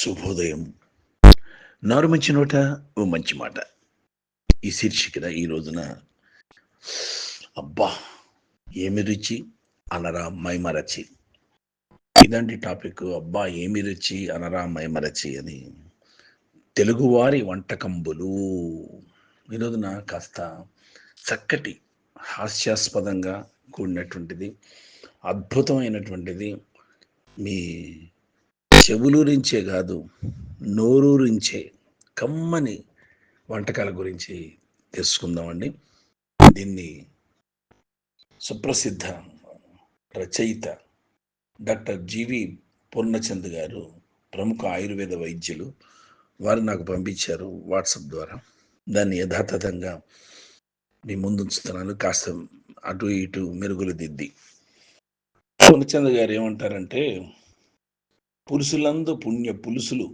శుభోదయం. నారు మంచి నోట ఓ మంచి మాట. ఈ శీర్షికన ఈ రోజున అబ్బా ఏమి రుచి అనరా మైమరచి. ఇదండి టాపిక్ అబ్బా ఏమి రుచి అనరా మైమరచి అని తెలుగువారి వంటకంబులు. ఈ రోజున కాస్త చక్కటి హాస్యాస్పదంగా కూడినటువంటిది అద్భుతమైనటువంటిది మీ చెవులూరించే కాదు నోరు నుంచే కమ్మని వంటకాల గురించి తెలుసుకుందామండి. దీన్ని సుప్రసిద్ధ రచయిత డాక్టర్ జీవి పూర్ణచంద్ గారు ప్రముఖ ఆయుర్వేద వైద్యులు వారు నాకు పంపించారు వాట్సాప్ ద్వారా. దాన్ని యథాతథంగా మీ ముందుంచుతున్నాను కాస్త అటు ఇటు మెరుగులు దిద్ది. పూర్ణచంద్ గారు ఏమంటారంటే పులుసులందు పుణ్య పులుసులు.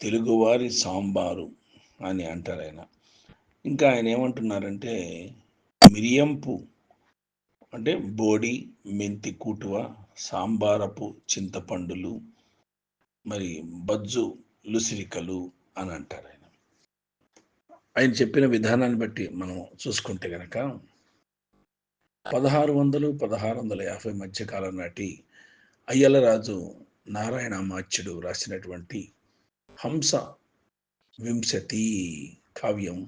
తెలుగువారి సాంబారు అని అంటారు ఆయన. ఇంకా ఆయన ఏమంటున్నారంటే మిరియంపు అంటే బోడి మెంతి కూటువ సాంబారపు చింతపండులు మరి బజ్జు లుసిరికలు అని అంటారు ఆయన. ఆయన చెప్పిన విధానాన్ని బట్టి మనం చూసుకుంటే కనుక పదహారు వందలు పదహారు వందల యాభై మధ్యకాలం నాటి అయ్యలరాజు నారాయణ మాచ్యుడు రాసినటువంటి హంస వింశతి కావ్యం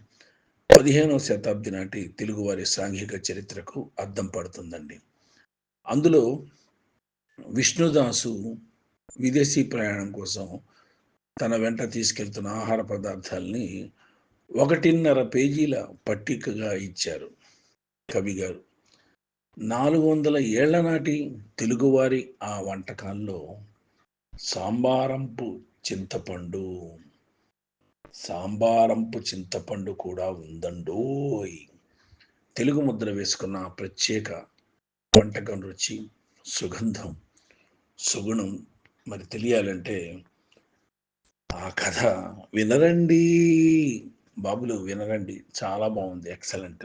పదిహేనవ శతాబ్ది నాటి తెలుగువారి సాంఘిక చరిత్రకు అద్దం పడుతుందండి. అందులో విష్ణుదాసు విదేశీ ప్రయాణం కోసం తన వెంట తీసుకెళ్తున్న ఆహార పదార్థాలని ఒకటిన్నర పేజీల పట్టికగా ఇచ్చారు కవిగారు నాలుగు వందల ఏళ్ళ నాటి తెలుగువారి ఆ వంటకాల్లో సాంబారంపు చింతపండు. సాంబారంపు చింతపండు కూడా ఉందండోయ్. తెలుగు ముద్ర వేసుకున్న ప్రత్యేక వంటకం రుచి సుగంధం సుగుణం మరి తెలియాలంటే ఆ కథ వినరండి. బాబులు వినరండి. చాలా బాగుంది. ఎక్సలెంట్.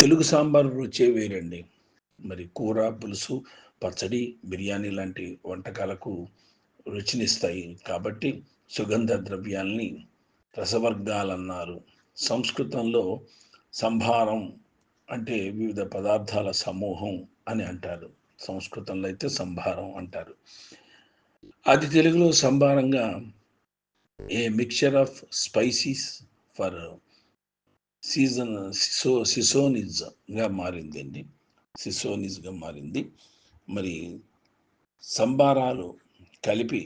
తెలుగు సాంబార్ రుచే వేరండి. మరి కూర పులుసు పచ్చడి బిర్యానీ లాంటి వంటకాలకు రుచినిస్తాయి. కాబట్టి సుగంధ ద్రవ్యాల్ని రసవర్గాలన్నారు. సంస్కృతంలో సంభారం అంటే వివిధ పదార్థాల సమూహం అని అంటారు. సంస్కృతంలో అయితే సంభారం అంటారు. అది తెలుగులో సంభారంగా a mixture of spices for season సిసో సిసోనిజ్గా మారిందండి. సిసోనిజ్గా మారింది. మరి సంబారాలు కలిపి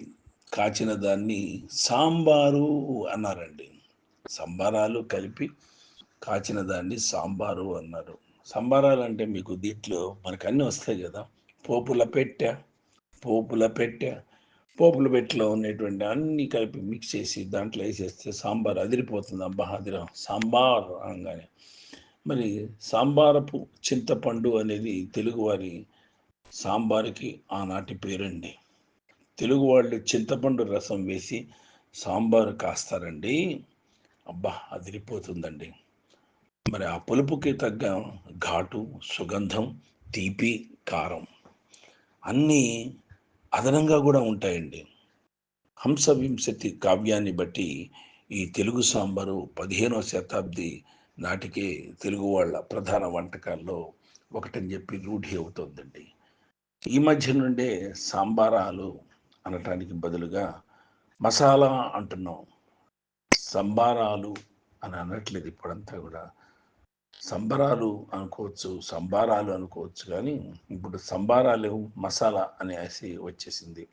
కాచిన దాన్ని సాంబారు అన్నారండి. సంబారాలు కలిపి కాచిన దాన్ని సాంబారు అన్నారు. సంబారాలు అంటే మీకు దీంట్లో మనకు అన్నీ వస్తాయి కదా. పోపుల పెట్టె పోపుల పెట్టె పోపుల పెట్టెలో ఉన్నటువంటి అన్నీ కలిపి మిక్స్ చేసి దాంట్లో వేసేస్తే సాంబార్ అదిరిపోతుంది. అబ్బా అదిరా సాంబార్ అనగానే మరి సాంబారపు చింతపండు అనేది తెలుగువారి సాంబార్కి ఆనాటి పేరండి. తెలుగు వాళ్ళు చింతపండు రసం వేసి సాంబారు కాస్తారండి. అబ్బా అదిరిపోతుందండి. మరి ఆ పులుపుకి తగ్గ ఘాటు సుగంధం తీపి కారం అన్నీ అదనంగా కూడా ఉంటాయండి. హంసవింశతి కావ్యాన్ని బట్టి ఈ తెలుగు సాంబారు పదిహేనవ శతాబ్ది నాటికే తెలుగు వాళ్ళ ప్రధాన వంటకాల్లో ఒకటని చెప్పి రూఢి అవుతుందండి. ఈ మధ్య నుండే సాంబారాలు అనటానికి బదులుగా మసాలా అంటున్నాం. సంబారాలు అని అనట్లేదు ఇప్పుడంతా కూడా. సంబరాలు అనుకోవచ్చు సంబారాలు అనుకోవచ్చు కానీ ఇప్పుడు సంబారాలు మసాలా అనేసి వచ్చేసింది.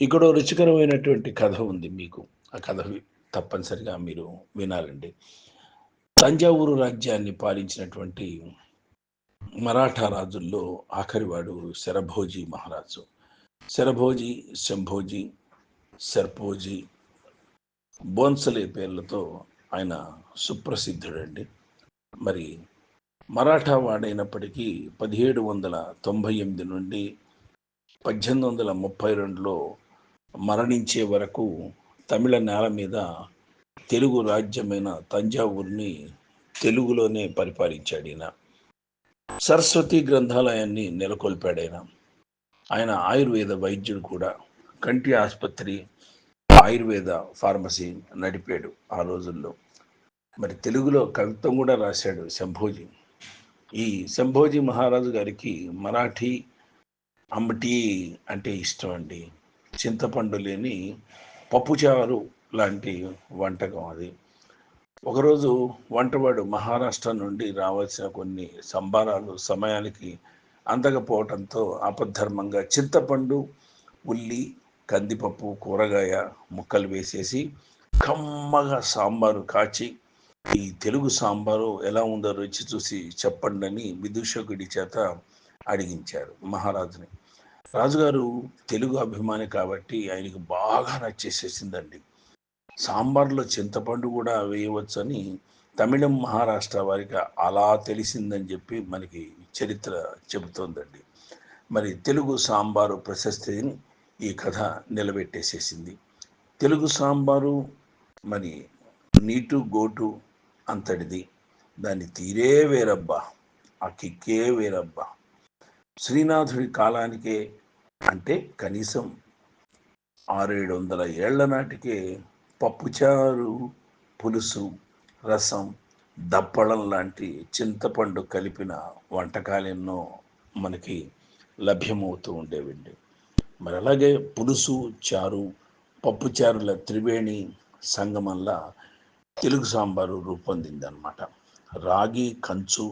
ఇక్కడ రుచికరమైనటువంటి కథ ఉంది మీకు. ఆ కథ తప్పనిసరిగా మీరు వినాలండి. తంజావూరు రాజ్యాన్ని పాలించినటువంటి మరాఠా రాజుల్లో ఆఖరివాడు శరభోజీ మహారాజు. శరభోజీ శంభోజీ సర్పోజీ బోన్సలే పేర్లతో ఆయన సుప్రసిద్ధుడండి. మరి మరాఠా వాడైనప్పటికీ పదిహేడు వందల తొంభై ఎనిమిది నుండి పద్దెనిమిది వందల ముప్పై రెండులో మరణించే వరకు తమిళ నేల మీద తెలుగు రాజ్యమైన తంజావూరుని తెలుగులోనే పరిపాలించాడు ఈయన సరస్వతి గ్రంథాలయాన్ని నెలకొల్పాడు ఆయన ఆయన ఆయుర్వేద వైద్యుడు కూడా. కంటి ఆసుపత్రి ఆయుర్వేద ఫార్మసీ నడిపాడు ఆ రోజుల్లో. మరి తెలుగులో కవిత్వం కూడా రాశాడు శంభోజీ. ఈ శంభోజీ మహారాజు గారికి మరాఠీ అమ్మటి అంటే ఇష్టం అండి. చింతపండు లేని పప్పుచారు లాంటి వంటకం అది. ఒకరోజు వంటవాడు మహారాష్ట్ర నుండి రావాల్సిన కొన్ని సంబారాలు సమయానికి అందకపోవడంతో అపధర్మంగా చింతపండు ఉల్లి కందిపప్పు కూరగాయ ముక్కలు వేసేసి కమ్మగా సాంబారు కాచి ఈ తెలుగు సాంబారు ఎలా ఉందో రుచి చూసి చెప్పండి అని విదూషకుడి చేత అడిగించారు మహారాజుని. రాజుగారు తెలుగు అభిమాని కాబట్టి ఆయనకు బాగా నచ్చేసేసిందండి. సాంబార్లో చింతపండు కూడా వేయవచ్చని తమిళం మహారాష్ట్ర వారికి అలా తెలిసిందని చెప్పి మనకి చరిత్ర చెబుతోందండి. మరి తెలుగు సాంబారు ప్రశస్తిని ఈ కథ నిలబెట్టేసేసింది. తెలుగు సాంబారు మరి నీటు గోటు అంతటిది. దాని తీరే వేరబ్బా ఆ కిక్కే వేరబ్బా. శ్రీనాథుడి కాలానికే అంటే కనీసం ఆరేడు వందల ఏళ్ళ నాటికే పప్పుచారు పులుసు రసం దప్పడం లాంటి చింతపండు కలిపిన వంటకాలు ఎన్నో మనకి లభ్యమవుతూ ఉండేవండి. మరి అలాగే పులుసు చారు పప్పుచారుల త్రివేణి సంగమంలా తెలుగు సాంబారు రూపొందిందనమాట రాగి కంచు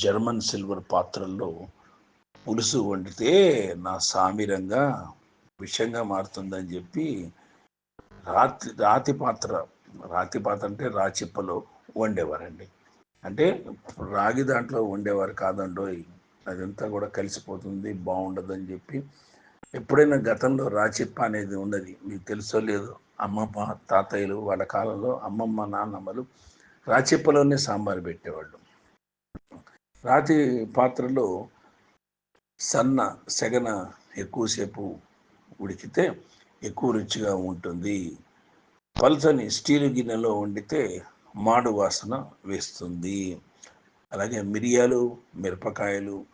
జర్మన్ సిల్వర్ పాత్రల్లో పులుసు వండితే నా సామిరంగా విషంగా మారుతుందని చెప్పి రాతి రాతి పాత్ర రాతి పాత్ర అంటే రాచిప్పలో వండేవారండి. అంటే రాగి దాంట్లో వండేవారు కాదండోయ్. అదంతా కూడా కలిసిపోతుంది బాగుండదని చెప్పి ఎప్పుడైనా గతంలో రాచిప్ప అనేది ఉన్నది మీకు తెలుసో లేదో అమ్మమ్మ తాతయ్యలు వాళ్ళ కాలంలో అమ్మమ్మ నాన్నమ్మలు రాచిప్పలోనే సాంబార్ పెట్టేవాళ్ళు. రాతి పాత్రలో సన్న సెగన ఎక్కువసేపు ఉడికితే ఎక్కువ రుచిగా ఉంటుంది. పల్చని స్టీలు గిన్నెలో వండితే మాడు వాసన వేస్తుంది. అలాగే మిరియాలు మిరపకాయలు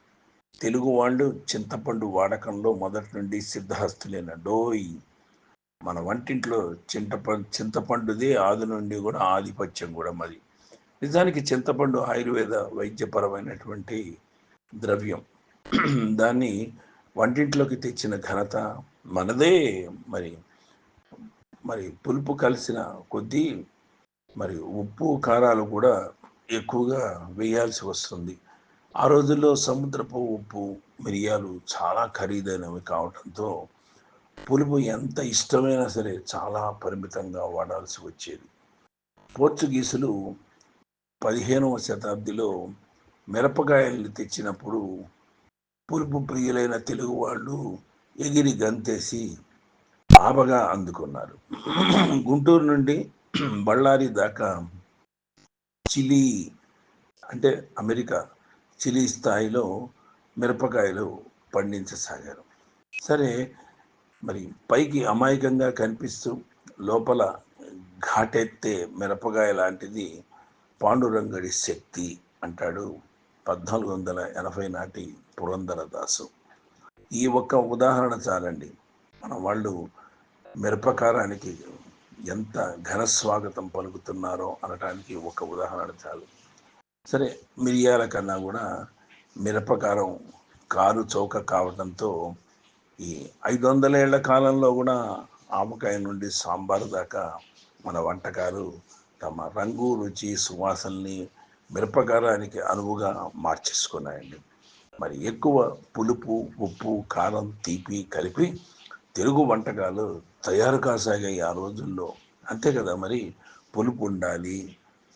తెలుగు వాళ్ళు చింతపండు వాడకంలో మొదటి నుండి సిద్ధహస్తులైన డోయ్. మన వంటింట్లో చింతపండు చింతపండుదే ఆది నుండి కూడా ఆధిపత్యం కూడా మరి. నిజానికి చింతపండు ఆయుర్వేద వైద్యపరమైనటువంటి ద్రవ్యం. దాన్ని వంటింట్లోకి తెచ్చిన ఘనత మనదే మరి మరి పులుపు కలిసిన కొద్దీ మరి ఉప్పు కారాలు కూడా ఎక్కువగా వేయాల్సి వస్తుంది. ఆ రోజుల్లో సముద్రపు ఉప్పు మిరియాలు చాలా ఖరీదైనవి కావడంతో పులుపు ఎంత ఇష్టమైనా సరే చాలా పరిమితంగా వాడాల్సి వచ్చేది. పోర్చుగీసులు పదిహేనవ శతాబ్దిలో మిరపకాయల్ని తెచ్చినప్పుడు పులుపు ప్రియులైన తెలుగు వాళ్ళు ఎగిరి గంతేసి ఆపగా అందుకున్నారు. గుంటూరు నుండి బళ్ళారి దాకా చిలీ అంటే అమెరికా చిలీ స్థాయిలో మిరపకాయలు పండించసాగారు. సరే మరి పైకి అమాయకంగా కనిపిస్తూ లోపల ఘాటెత్తే మిరపకాయ లాంటిది పాండురంగడి శక్తి అంటాడు పద్నాలుగు వందల ఎనభై నాటి పురంధరదాసు. ఈ ఒక్క ఉదాహరణ చాలండి. మన వాళ్ళు మిరపకారానికి ఎంత ఘన స్వాగతం పలుకుతున్నారో అనటానికి ఒక ఉదాహరణ చాలు. సరే మిరియాల కన్నా కూడా మిరపకారం కారు చౌక కావడంతో ఈ ఐదు వందల ఏళ్ళ కాలంలో కూడా ఆవకాయ నుండి సాంబార్ దాకా మన వంటకాలు తమ రంగు రుచి సువాసనని మిరపకారానికి అనువుగా మార్చేసుకున్నాయండి. మరి ఎక్కువ పులుపు ఉప్పు కారం తీపి కలిపి తెలుగు వంటకాలు తయారు కాసాగాయి ఆ రోజుల్లో. అంతే కదా మరి? పులుపు ఉండాలి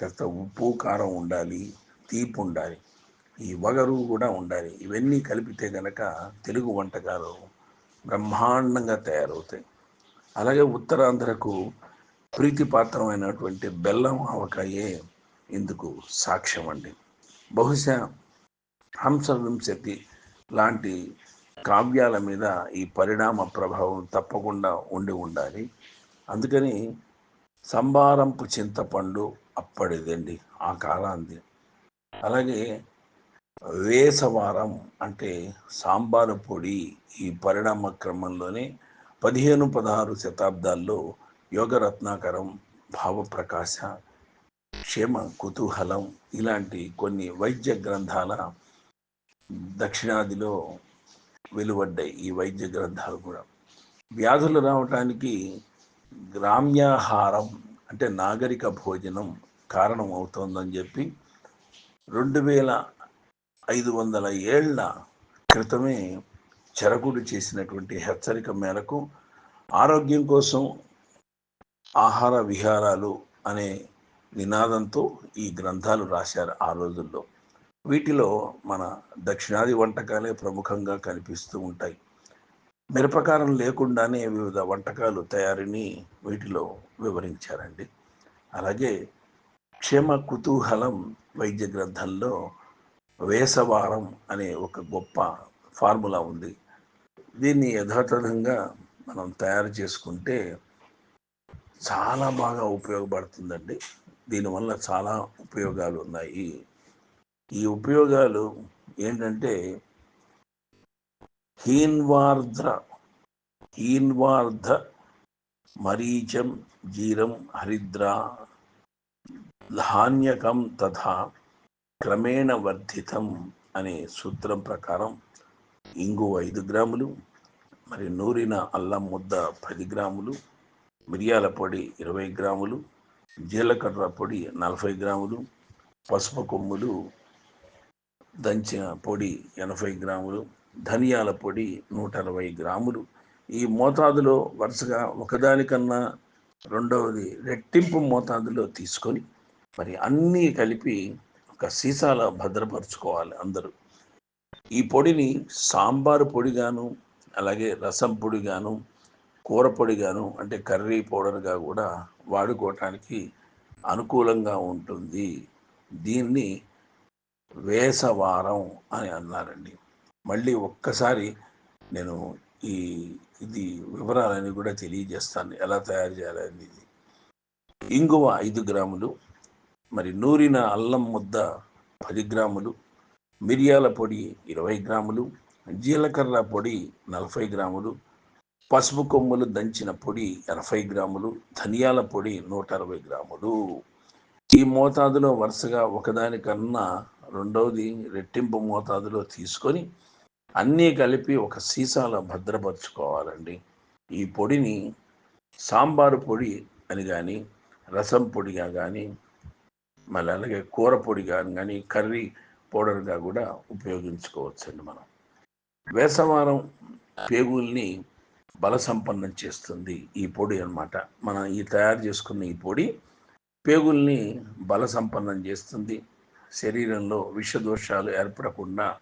తర్వాత ఉప్పు కారం ఉండాలి తీపి ఉండాలి. ఈ వగరు కూడా ఉండాలి. ఇవన్నీ కలిపితే కనుక తెలుగు వంటకాలు బ్రహ్మాండంగా తయారవుతాయి. అలాగే ఉత్తరాంధ్రకు ప్రీతిపాత్రమైనటువంటి బెల్లం ఆవకాయే ఇందుకు సాక్ష్యం అండి బహుశా హంస వింశతి లాంటి కావ్యాల మీద ఈ పరిణామ ప్రభావం తప్పకుండా ఉండి ఉండాలి. అందుకని సంబారంపు చింతపండు అప్పటిదండి ఆ కాలాంది. అలాగే వేసవారం అంటే సాంబారు పొడి ఈ పరిణామ క్రమంలోనే పదిహేను పదహారు శతాబ్దాల్లో యోగరత్నాకరం భావప్రకాశ క్షేమ కుతూహలం ఇలాంటి కొన్ని వైద్య గ్రంథాల దక్షిణాదిలో వెలువడ్డాయి ఈ వైద్య గ్రంథాలు కూడా. వ్యాధులు రావటానికి గ్రామ్యాహారం అంటే నాగరిక భోజనం కారణం అవుతోందని చెప్పి రెండు వేల ఐదు వందల ఏళ్ళ క్రితమే చెరకుడు చేసినటువంటి హెచ్చరిక మేరకు ఆరోగ్యం కోసం ఆహార విహారాలు అనే నినాదంతో ఈ గ్రంథాలు రాశారు ఆ రోజుల్లో. వీటిలో మన దక్షిణాది వంటకాలే ప్రముఖంగా కనిపిస్తూ ఉంటాయి. మిరపకారం లేకుండానే వివిధ వంటకాలు తయారీని వీటిలో వివరించారండి. అలాగే క్షేమ కుతూహలం వైద్య గ్రంథంలో వేసవారం అనే ఒక గొప్ప ఫార్ములా ఉంది. దీన్ని యథాతథంగా మనం తయారు చేసుకుంటే చాలా బాగా ఉపయోగపడుతుందండి. దీనివల్ల చాలా ఉపయోగాలు ఉన్నాయి. ఈ ఉపయోగాలు ఏంటంటే హీన్వార్ధ హీన్వార్ధ మరీచం జీరం హరిద్ర ధాన్యకం తథా క్రమేణ వర్ధితం అనే సూత్రం ప్రకారం ఇంగు ఐదు గ్రాములు మరి నూరిన అల్లం ముద్ద పది గ్రాములు మిరియాల పొడి ఇరవై గ్రాములు జీలకర్ర పొడి నలభై గ్రాములు పసుపు కొమ్ములు దంచిన పొడి ఎనభై గ్రాములు ధనియాల పొడి నూట అరవై గ్రాములు. ఈ మోతాదులో వరుసగా ఒకదానికన్నా రెండవది రెట్టింపు మోతాదులో తీసుకొని మరి అన్నీ కలిపి ఒక సీసాల భద్రపరుచుకోవాలి అందరూ. ఈ పొడిని సాంబారు పొడిగాను అలాగే రసం పొడిగాను కూర పొడిగాను అంటే కర్రీ పౌడర్గా కూడా వాడుకోవటానికి అనుకూలంగా ఉంటుంది. దీన్ని వేసవారం అని అన్నారండి. మళ్ళీ ఒక్కసారి నేను ఈ ఇది వివరాలని కూడా తెలియజేస్తాను. ఎలా తయారు చేయాలని ఇది ఇంగువ ఐదు గ్రాములు మరి నూరిన అల్లం ముద్ద పది గ్రాములు మిరియాల పొడి ఇరవై గ్రాములు జీలకర్ర పొడి నలభై గ్రాములు పసుపు కొమ్ములు దంచిన పొడి ఎనభై గ్రాములు ధనియాల పొడి నూట అరవై గ్రాములు. ఈ మోతాదులో వరుసగా ఒకదానికన్నా రెండవది రెట్టింపు మోతాదులో తీసుకొని అన్నీ కలిపి ఒక సీసాలో భద్రపరచుకోవాలండి. ఈ పొడిని సాంబారు పొడి అని కానీ రసం పొడిగా కానీ మళ్ళీ అలాగే కూర పొడిగా కానీ కర్రీ పౌడర్గా కూడా ఉపయోగించుకోవచ్చండి మనం. వేసవారం పేగుల్ని బలసంపన్నం చేస్తుంది ఈ పొడి అన్నమాట. మనం ఈ తయారు చేసుకున్న ఈ పొడి పేగుల్ని బలసంపన్నం చేస్తుంది. శరీరంలో విషదోషాలు ఏర్పడకుండా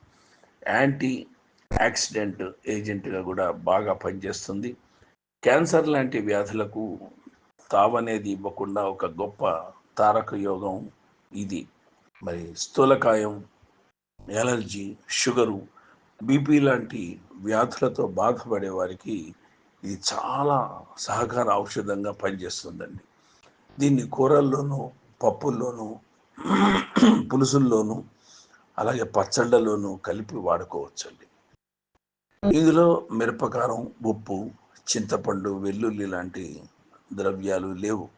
యాంటీ యాక్సిడెంట్ ఏజెంట్గా కూడా బాగా పనిచేస్తుంది. క్యాన్సర్ లాంటి వ్యాధులకు తావనేది ఇవ్వకుండా ఒక గొప్ప తారక యోగం ఇది. మరి స్థూలకాయం ఎలర్జీ షుగరు బీపీ లాంటి వ్యాధులతో బాధపడే వారికి ఇది చాలా సహకార ఔషధంగా పనిచేస్తుందండి. దీన్ని కూరల్లోనూ పప్పుల్లోనూ పులుసుల్లోనూ అలాగే పచ్చళ్ళలోనూ కలిపి వాడుకోవచ్చండి. ఇందులో మిరపకారం ఉప్పు చింతపండు వెల్లుల్లి లాంటి ద్రవ్యాలు లేవు.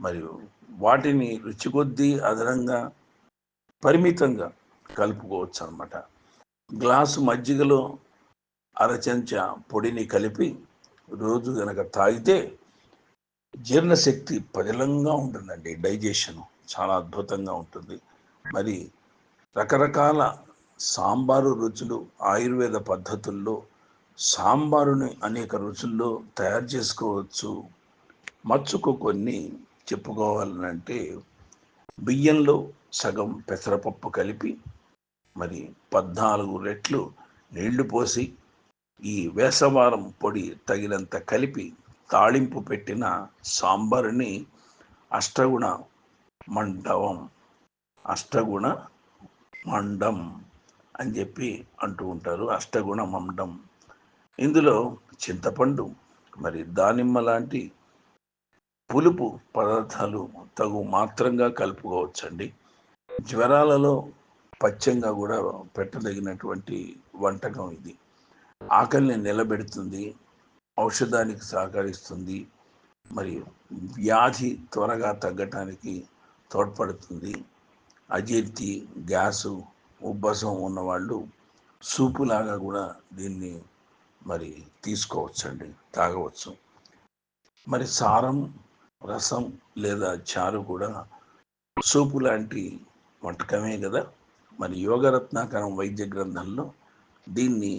మరియు వాటిని రుచి కొద్దీ అదనంగా పరిమితంగా కలుపుకోవచ్చు అనమాట గ్లాసు మజ్జిగలో అరచెంచా పొడిని కలిపి రోజు గనక తాగితే జీర్ణశక్తి పదిలంగా ఉంటుందండి డైజెషను. చాలా అద్భుతంగా ఉంటుంది. మరి రకరకాల సాంబారు రుచులు ఆయుర్వేద పద్ధతుల్లో సాంబారుని అనేక రుచుల్లో తయారు చేసుకోవచ్చు. మచ్చుకు కొన్ని చెప్పుకోవాలనంటే బియ్యంలో సగం పెసరపప్పు కలిపి మరి పద్నాలుగు రెట్లు నీళ్ళు పోసి ఈ వేసవారం పొడి తగినంత కలిపి తాళింపు పెట్టిన సాంబారుని అష్టగుణ మండవం. అష్టగుణ మండం అని చెప్పి అంటూ ఉంటారు. అష్టగుణ మండం. ఇందులో చింతపండు మరి దానిమ్మ లాంటి పులుపు పదార్థాలు తగు మాత్రంగా కలుపుకోవచ్చండి. జ్వరాలలో పచ్చంగా కూడా పెట్టదగినటువంటి వంటకం ఇది. ఆకలిని నిలబెడుతుంది ఔషధానికి సహకరిస్తుంది మరియు వ్యాధి త్వరగా తగ్గటానికి తోడ్పడుతుంది. అజీర్తి గ్యాసు ఉబ్బసం ఉన్నవాళ్ళు సూపులాగా కూడా దీన్ని మరి తీసుకోవచ్చండి తాగవచ్చు. మరి సారం రసం లేదా చారు కూడా సూపు లాంటి వంటకమే కదా. మరి యోగరత్నాకరం వైద్య గ్రంథంలో దీన్ని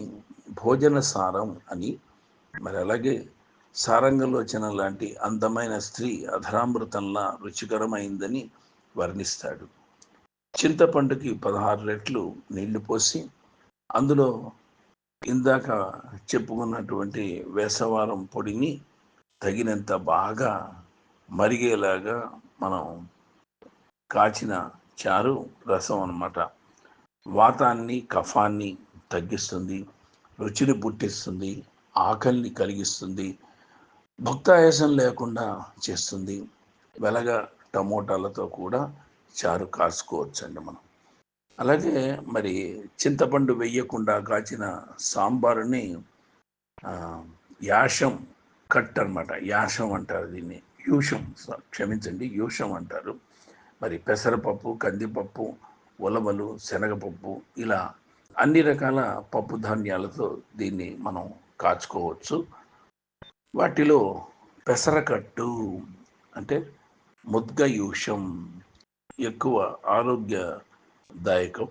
భోజన సారం అని మరి అలాగే సారంగలోచన లాంటి అందమైన స్త్రీ అధరామృతంలా రుచికరమైందని వర్ణిస్తాడు. చింతపండుకి పదహారు రెట్లు నీళ్ళు పోసి అందులో ఇందాక చెప్పుకున్నటువంటి వేసవారం పొడిని తగినంత బాగా మరిగేలాగా మనం కాచిన చారు రసం అన్నమాట. వాతాన్ని కఫాన్ని తగ్గిస్తుంది రుచిని పుట్టిస్తుంది ఆకలిని కలిగిస్తుంది భక్తాయాసం లేకుండా చేస్తుంది. వెలగ టమోటాలతో కూడా చారు కాసుకోవచ్చండి మనం. అలాగే మరి చింతపండు వేయకుండా కాచిన సాంబారుని యాషం కట్ అన్నమాట. యాషం అంటారు దీన్ని. యూషం క్షమించండి యూషం అంటారు. మరి పెసరపప్పు కందిపప్పు ఉలవలు శనగపప్పు ఇలా అన్ని రకాల పప్పు ధాన్యాలతో దీన్ని మనం కాచుకోవచ్చు. వాటిలో పెసరకట్టు అంటే ముద్గయూషం ఎక్కువ ఆరోగ్యదాయకం.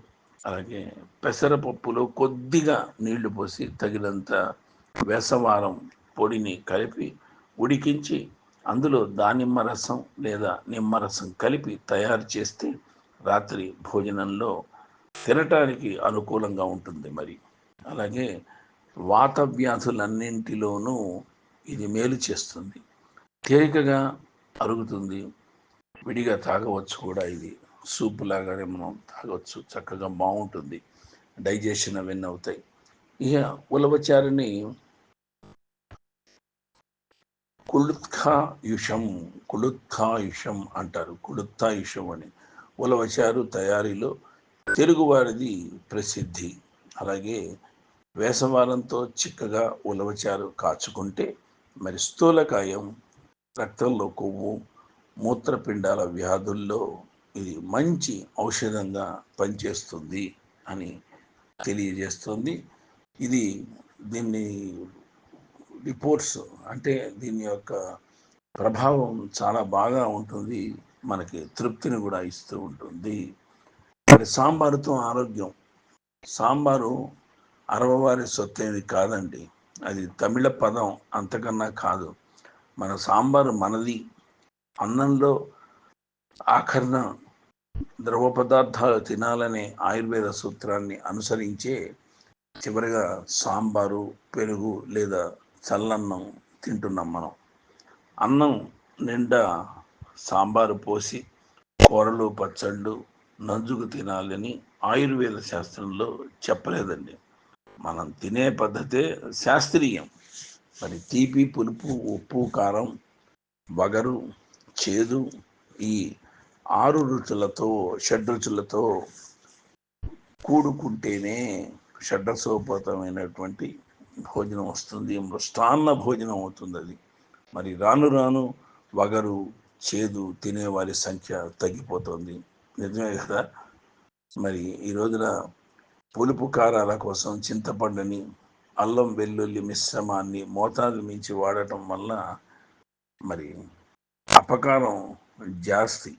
అలాగే పెసరపప్పులో కొద్దిగా నీళ్ళు పోసి తగినంత వేసవారం పొడిని కలిపి ఉడికించి అందులో దానిమ్మ రసం లేదా నిమ్మరసం కలిపి తయారు చేస్తే రాత్రి భోజనంలో తినటానికి అనుకూలంగా ఉంటుంది మరి. అలాగే వాత వ్యాధులన్నింటిలోనూ ఇది మేలు చేస్తుంది. తేలికగా అరుగుతుంది. విడిగా తాగవచ్చు కూడా ఇది. సూప్ లాగానే మనం తాగవచ్చు. చక్కగా బాగుంటుంది. డైజెషన్ అవన్నీ అవుతాయి. ఇక ఉలవచారుని కుళుత్ఖాయుషం కుళుత్ఖాయుషం అంటారు. కుళుత్తాయుషం అని. ఉలవచారు తయారీలో తెలుగువారిది ప్రసిద్ధి. అలాగే వేసవారంతో చిక్కగా ఉలవచారు కాచుకుంటే మరి స్థూలకాయం రక్తంలో కొవ్వు మూత్రపిండాల వ్యాధుల్లో ఇది మంచి ఔషధంగా పనిచేస్తుంది అని తెలియజేస్తుంది. ఇది దీన్ని రిపోర్ట్స్ అంటే దీని యొక్క ప్రభావం చాలా బాగా ఉంటుంది. మనకి తృప్తిని కూడా ఇస్తూ ఉంటుంది. మరి సాంబారుతో ఆరోగ్యం. సాంబారు అరవవారి సొత్తేది కాదండి. అది తమిళ పదం అంతకన్నా కాదు. మన సాంబారు మనది. అన్నంలో ఆఖరణ ద్రవ పదార్థాలు తినాలనే ఆయుర్వేద సూత్రాన్ని అనుసరించే చివరిగా సాంబారు పెరుగు లేదా చల్లన్నం తింటున్నాం మనం. అన్నం నిండా సాంబారు పోసి కూరలు పచ్చళ్ళు నంజుకు తినాలని ఆయుర్వేద శాస్త్రంలో చెప్పలేదండి. మనం తినే పద్ధతే శాస్త్రీయం. మరి తీపి పులుపు ఉప్పు కారం వగరు చేదు ఈ ఆరు రుచులతో షడ్రుచులతో కూడుకుంటేనే షడ్రసోపతమైనటువంటి భోజనం వస్తుంది మృష్టాన్న భోజనం అవుతుంది అది. మరి రాను రాను వగరు చేదు తినేవారి సంఖ్య తగ్గిపోతుంది. నిజమే కదా? మరి ఈ రోజున పులుపు కారాల కోసం చింతపండుని అల్లం వెల్లుల్లి మిశ్రమాన్ని మోతాదు మించి వాడటం వల్ల మరి అపకారం జాస్తి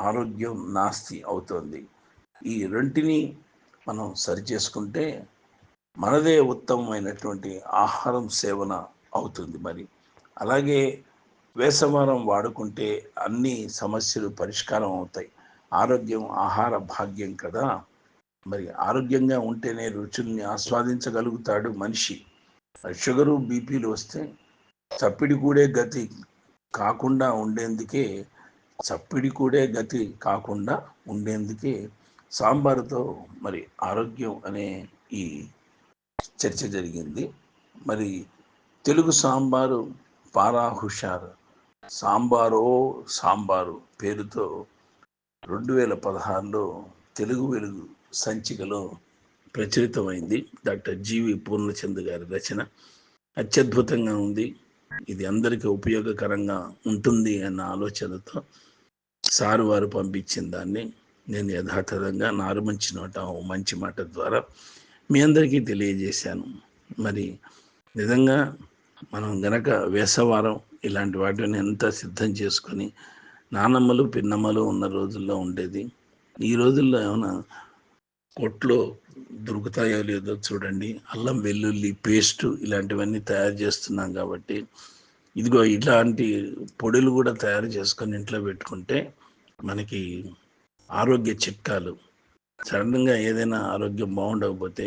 ఆరోగ్యం నాస్తి అవుతుంది. ఈ రెంటిని మనం సరిచేసుకుంటే మనదే ఉత్తమమైనటువంటి ఆహారం సేవన అవుతుంది మరి. అలాగే వేసవారం వాడుకుంటే అన్ని సమస్యలు పరిష్కారం అవుతాయి. ఆరోగ్యం ఆహార భాగ్యం కదా. మరి ఆరోగ్యంగా ఉంటేనే రుచుల్ని ఆస్వాదించగలుగుతాడు మనిషి. షుగరు బీపీలు వస్తే చప్పిడి కూడే గతి కాకుండా ఉండేందుకే చప్పిడి కూడే గతి కాకుండా ఉండేందుకే సాంబారుతో మరి ఆరోగ్యం అనే ఈ చర్చ జరిగింది. మరి తెలుగు సాంబారు పారాహుషార్. సాంబారో సాంబారు పేరుతో రెండు వేల పదహారులో తెలుగు వెలుగు సంచికలో ప్రచురితమైంది. డాక్టర్ జీవి పూర్ణచంద్ గారి రచన అత్యద్భుతంగా ఉంది. ఇది అందరికీ ఉపయోగకరంగా ఉంటుంది అన్న ఆలోచనతో సారు వారు పంపించిన దాన్ని నేను యథాతథంగా నారు మంచి నోట ఓ మంచి మాట ద్వారా మీ అందరికీ తెలియజేశాను. మరి నిజంగా మనం గనక వేసవారం ఇలాంటి వాటిని ఎంత సిద్ధం చేసుకొని నానమ్మలు పిన్నమ్మలు ఉన్న రోజుల్లో ఉండేది. ఈ రోజుల్లో ఏమైనా కొట్లో దొరుకుతాయో లేదో చూడండి. అల్లం వెల్లుల్లి పేస్ట్ ఇలాంటివన్నీ తయారు చేస్తున్నాం కాబట్టి ఇదిగో ఇలాంటి పొడులు కూడా తయారు చేసుకొని ఇంట్లో పెట్టుకుంటే మనకి ఆరోగ్య చిట్కాలు సడన్గా ఏదైనా ఆరోగ్యం బాగుండకపోతే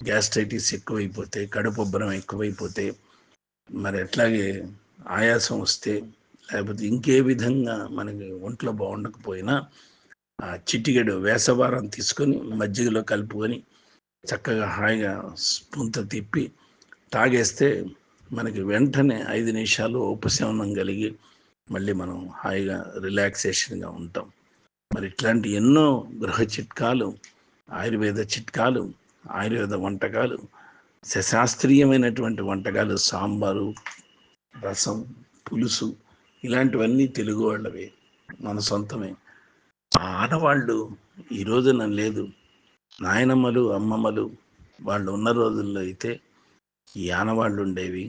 గ్యాస్ట్రైటిస్ ఎక్కువైపోతే కడుపుబ్బరం ఎక్కువైపోతే మరి అట్లాగే ఆయాసం వస్తే లేకపోతే ఇంకే విధంగా మనకి ఒంట్లో బాగుండకపోయినా ఆ చిటికెడు వేసవారం తీసుకొని మజ్జిగలో కలుపుకొని చక్కగా హాయిగా స్పూన్తో తిప్పి తాగేస్తే మనకి వెంటనే ఐదు నిమిషాలు ఉపశమనం కలిగి మళ్ళీ మనం హాయిగా రిలాక్సేషన్గా ఉంటాం. మరి ఇట్లాంటి ఎన్నో గృహ చిట్కాలు ఆయుర్వేద చిట్కాలు ఆయుర్వేద వంటకాలు శాస్త్రీయమైనటువంటి వంటకాలు సాంబారు రసం పులుసు ఇలాంటివన్నీ తెలుగు వాళ్ళవే మన సొంతమే. ఆడవాళ్ళు ఈ రోజున లేదు. నాయనమ్మలు అమ్మమ్మలు వాళ్ళు ఉన్న రోజుల్లో అయితే ఈ ఆనవాళ్ళు ఉండేవి.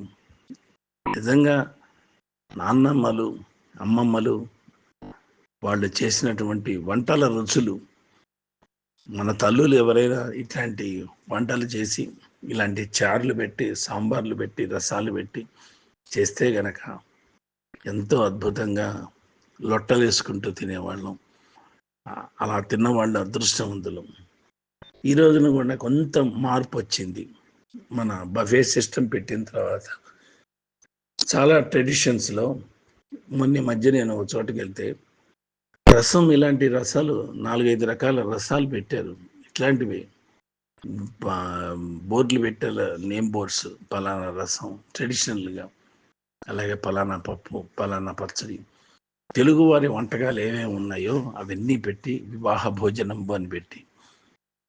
నిజంగా నాన్నమ్మలు అమ్మమ్మలు వాళ్ళు చేసినటువంటి వంటల రుచులు మన తల్లులు ఎవరైనా ఇట్లాంటి వంటలు చేసి ఇలాంటి చారులు పెట్టి సాంబార్లు పెట్టి రసాలు పెట్టి చేస్తే గనక ఎంతో అద్భుతంగా లొట్టలు వేసుకుంటూ తినేవాళ్ళం. అలా తిన్న వాళ్ళు అదృష్టవంతులు ఈ రోజున కూడా కొంత మార్పు వచ్చింది. మన బఫే సిస్టమ్ పెట్టిన తర్వాత చాలా ట్రెడిషన్స్లో మొన్న మధ్య నేను ఒక చోటుకి వెళ్తే రసం ఇలాంటి రసాలు నాలుగైదు రకాల రసాలు పెట్టారు. ఇట్లాంటివి బోర్డులు పెట్టారు నేమ్ బోర్డ్స్ పలానా రసం ట్రెడిషనల్గా అలాగే పలానా పప్పు పలానా పచ్చడి. తెలుగువారి వంటకాలు ఏమేమి ఉన్నాయో అవన్నీ పెట్టి వివాహ భోజనం అని పెట్టి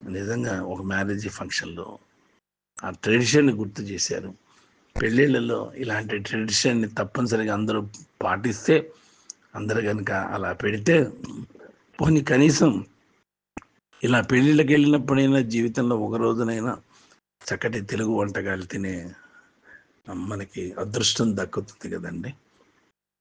నిజంగా ఒక మ్యారేజ్ ఫంక్షన్లో ఆ ట్రెడిషన్ని గుర్తు చేశారు. పెళ్ళిళ్ళలో ఇలాంటి ట్రెడిషన్ని తప్పనిసరిగా అందరూ పాటిస్తే అందరు కనుక అలా పెడితే పోనీ కనీసం ఇలా పెళ్ళిళ్ళకి వెళ్ళినప్పుడైనా జీవితంలో ఒక రోజునైనా చక్కటి తెలుగు వంటకాలు తినే మనకి అదృష్టం దక్కుతుంది కదండి.